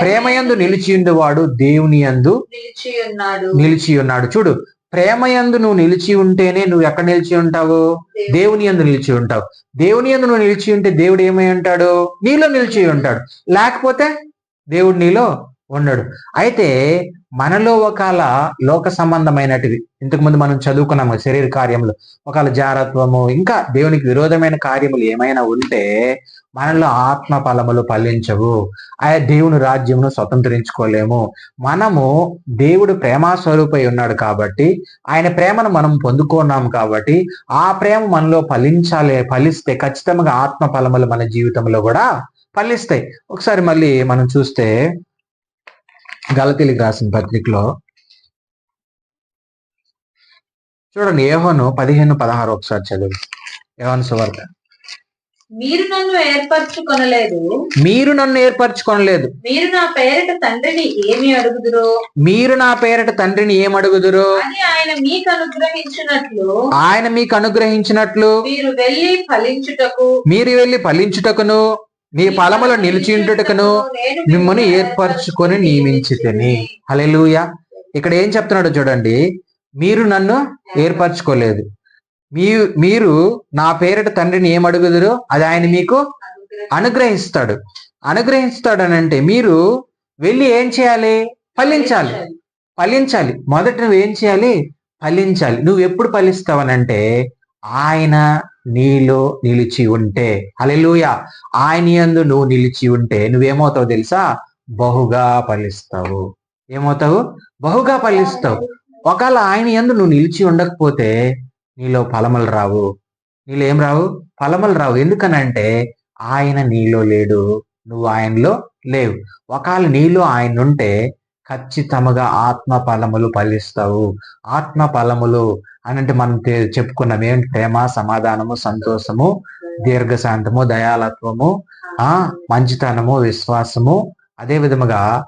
ప్రేమయందు నిలిచియుండువాడు దేవుని యందు నిలిచి ఉన్నాడు నిలిచి ఉన్నాడు చూడు ప్రేమయందు నువ్వు నిలిచి ఉంటేనే నువ్వు ఎక్కడ నిలిచి ఉంటావు దేవుని యందు నిలిచి ఉంటావు దేవుని యందు నువ్వు నిలిచి ఉంటే దేవుడు ఏమై ఉంటాడు? నీలో నిలిచి ఉంటాడు లేకపోతే దేవుడు నీలో ఉండడు. అయితే మనలో ఒకవేళ లోక సంబంధమైనటివి ఇంతకు ముందు మనం చదువుకున్నాము శరీర కార్యములు ఒకవేళ జారత్వము ఇంకా దేవునికి విరోధమైన కార్యములు ఏమైనా ఉంటే మనలో ఆత్మ ఫలములు ఫలించవు. ఆయా దేవుని రాజ్యమును స్వతంత్రించుకోలేము. మనము దేవుడు ప్రేమ స్వరూపై ఉన్నాడు కాబట్టి ఆయన ప్రేమను మనం పొందుకున్నాం కాబట్టి ఆ ప్రేమ మనలో ఫలించాలి ఫలిస్తే ఖచ్చితంగా ఆత్మ ఫలములు మన జీవితంలో కూడా ఫలిస్తాయి. ఒకసారి మళ్ళీ మనం చూస్తే గలతీలికి రాసిన పత్రికలో చూడండి ఏహోను పదిహేను పదహారు ఒకసారి చదువు. యోహాను సువార్త. మీరు నన్ను ఏర్పరచుకొనలేదు. మీరు నన్ను ఏర్పరచుకొనలేదు. మీరు నా పేరిట తండ్రిని ఏమి అడుగుదురో? మీరు నా పేరట తండ్రిని ఏం అడుగుదురు? అని ఆయన మీకు అనుగ్రహించినట్లు ఆయన మీకు అనుగ్రహించినట్లు మీరు వెళ్ళి ఫలించుటకు మీరు వెళ్ళి ఫలించుటకును మీ ఫలములు నిలిచింటుటకును మిమ్మల్ని ఏర్పరచుకొని నియమించితిని. హల్లెలూయ. ఇక్కడ ఏం చెప్తున్నాడో చూడండి. మీరు నన్ను ఏర్పరచుకోలేదు. మీ మీరు నా పేరిట తండ్రిని ఏం అది ఆయన మీకు అనుగ్రహిస్తాడు. అనుగ్రహిస్తాడు అని అంటే మీరు వెళ్ళి ఏం చేయాలి? ఫలించాలి. ఫలించాలి. మొదట నువ్వు ఏం చేయాలి? ఫలించాలి. నువ్వు ఎప్పుడు ఫలిస్తావనంటే ఆయన నీలో నిలిచి ఉంటే. అలెలుయ ఆయన యందు నువ్వు నిలిచి ఉంటే నువ్వేమవుతావు తెలుసా? బహుగా ఫలిస్తావు. ఏమవుతావు? బహుగా ఫలిస్తావు. ఒకవేళ ఆయన యందు నువ్వు నిలిచి ఉండకపోతే నీలో ఫలములు రావు. నీలో ఏం రావు? ఫలములు రావు. ఎందుకనంటే ఆయన నీలో లేడు. నువ్వు ఆయనలో లేవు. ఒకవేళ నీలో ఆయన ఉంటే ఖచ్చితంగా ఆత్మ ఫలములు ఫలిస్తావు. ఆత్మ ఫలములు అని అంటే మనం చెప్పుకున్నాం ఏంటి ప్రేమ సమాధానము సంతోషము దీర్ఘశాంతము దయాలత్వము ఆ మంచితనము విశ్వాసము అదే విధముగా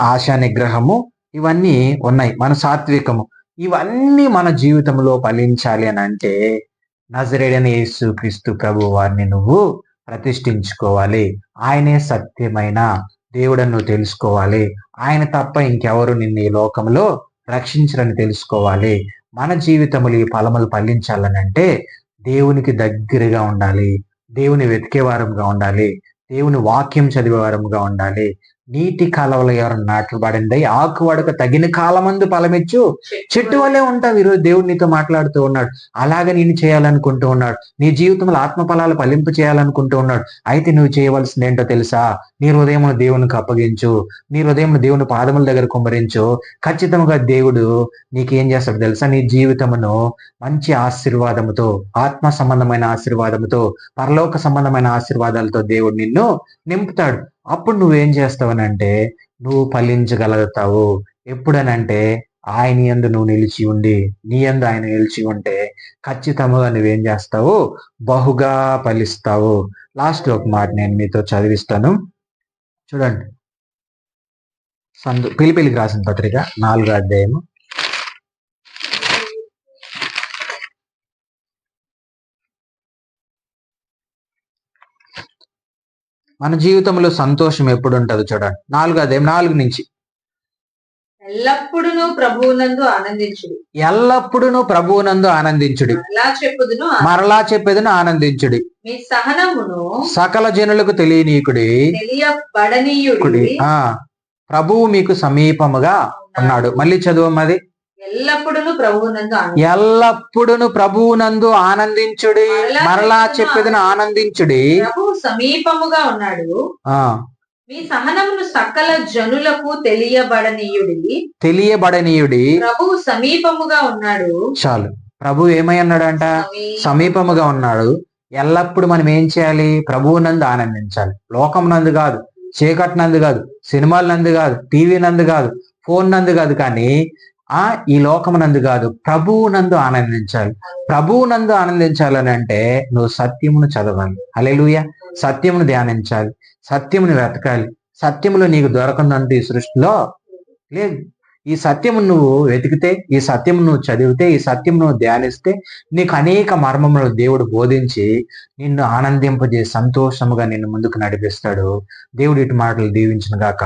ఆశా నిగ్రహము ఇవన్నీ ఉన్నాయి. మన సాత్వికము. ఇవన్నీ మన జీవితంలో ఫలించాలి అని అంటే నజరేడని యేసు క్రీస్తు ప్రభు వారిని నువ్వు ప్రతిష్ఠించుకోవాలి. ఆయనే సత్యమైన దేవుడని నువ్వు తెలుసుకోవాలి. ఆయన తప్ప ఇంకెవరు నిన్ను ఈ లోకంలో రక్షించరని తెలుసుకోవాలి. మన జీవితములు ఈ ఫలములు ఫలించాలని అంటే దేవునికి దగ్గరగా ఉండాలి. దేవుని వెతికే వారంగా ఉండాలి. దేవుని వాక్యం చదివే వారంగా ఉండాలి. నీటి కాలవల ఎవరు నాటబడింది ఆకు వాడుక తగిన కాలమందు ఫలమిచ్చు. చెట్టు వల్లే ఉంటావు ఈరోజు దేవుడు నీతో మాట్లాడుతూ ఉన్నాడు. అలాగే నేను చేయాలనుకుంటూ ఉన్నాడు. నీ జీవితంలో ఆత్మ ఫలాలు ఫలింపు చేయాలనుకుంటూ ఉన్నాడు. అయితే నువ్వు చేయవలసింది ఏంటో తెలుసా? నీ హృదయం దేవునికి అప్పగించు. నీ హృదయం దేవుని పాదముల దగ్గర కుమ్మరించు. ఖచ్చితంగా దేవుడు నీకేం చేస్తాడు తెలుసా? నీ జీవితమును మంచి ఆశీర్వాదముతో ఆత్మ సంబంధమైన ఆశీర్వాదముతో పరలోక సంబంధమైన ఆశీర్వాదాలతో దేవుడు నిన్ను నింపుతాడు. అప్పుడు నువ్వేం చేస్తావనంటే నువ్వు ఫలించగలుగుతావు. ఎప్పుడనంటే ఆయన యందు నువ్వు నిలిచి ఉండి నీ యందు ఆయన నిలిచి ఉంటే ఖచ్చితంగా నువ్వేం చేస్తావు? బహుగా ఫలిస్తావు. లాస్ట్ ఒక మాట నేను మీతో చదివిస్తాను. చూడండి. సందు పిలిపిలికి రాసిన పత్రిక నాలుగో అధ్యాయము మన జీవితంలో సంతోషం ఎప్పుడు ఉంటుందో చూడండి. నాలుగో అధ్యాయం నాలుగు నుంచి. ఎల్లప్పుడూ ప్రభువునందు ఆనందించుడు. ఎల్లప్పుడూ ప్రభువునందు ఆనందించుడి. మరలా చెప్పేదని ఆనందించుడి. మీ సహనమును సకల జనులకు తెలియనీకుడి. తెలియబడనీయుడి. ప్రభువు మీకు సమీపముగా ఉన్నాడు. మళ్ళీ చదువమ్మది ఎల్లప్పుడూ ప్రభువునందు ఆనందించుడు ఎల్లప్పుడూ ప్రభువునందు ఆనందించుడి మరలా చెప్పేదని ఆనందించుడి. సమీపముగా ఉన్నాడు. ఆ. మీ సహనమును సకల జనులకు తెలియబడనీయుడి. తెలియబడనీయుడి. ప్రభువు సమీపముగా ఉన్నాడు. చాలు. ప్రభు ఏమై అన్నాడంట సమీ- సమీపముగా ఉన్నాడు. ఎల్లప్పుడు మనం ఏం చేయాలి? ప్రభువు నందు ఆనందించాలి. లోకం నందు కాదు చీకటి నందు కాదు సినిమాల నందు కాదు టీవీ నందు కాదు ఫోన్ నందు కాదు కానీ ఆ ఈ లోకమునందు నందు కాదు ప్రభువు నందు ఆనందించాలి. ప్రభువు నందు ఆనందించాలని అంటే నువ్వు సత్యమును చదవాలి. అలెలుయ సత్యమును ధ్యానించాలి. సత్యమును వెతకాలి. సత్యములో నీకు దొరకందంటూ ఈ సృష్టిలో లేదు ఈ సత్యము నువ్వు వెతికితే ఈ సత్యం నువ్వు చదివితే ఈ సత్యం నువ్వు ధ్యానిస్తే నీకు అనేక మర్మములు దేవుడు బోధించి నిన్ను ఆనందింపజేసి సంతోషముగా నిన్ను ముందుకు నడిపిస్తాడు. దేవుడు ఇటు మాటలు దీవించిన గాక.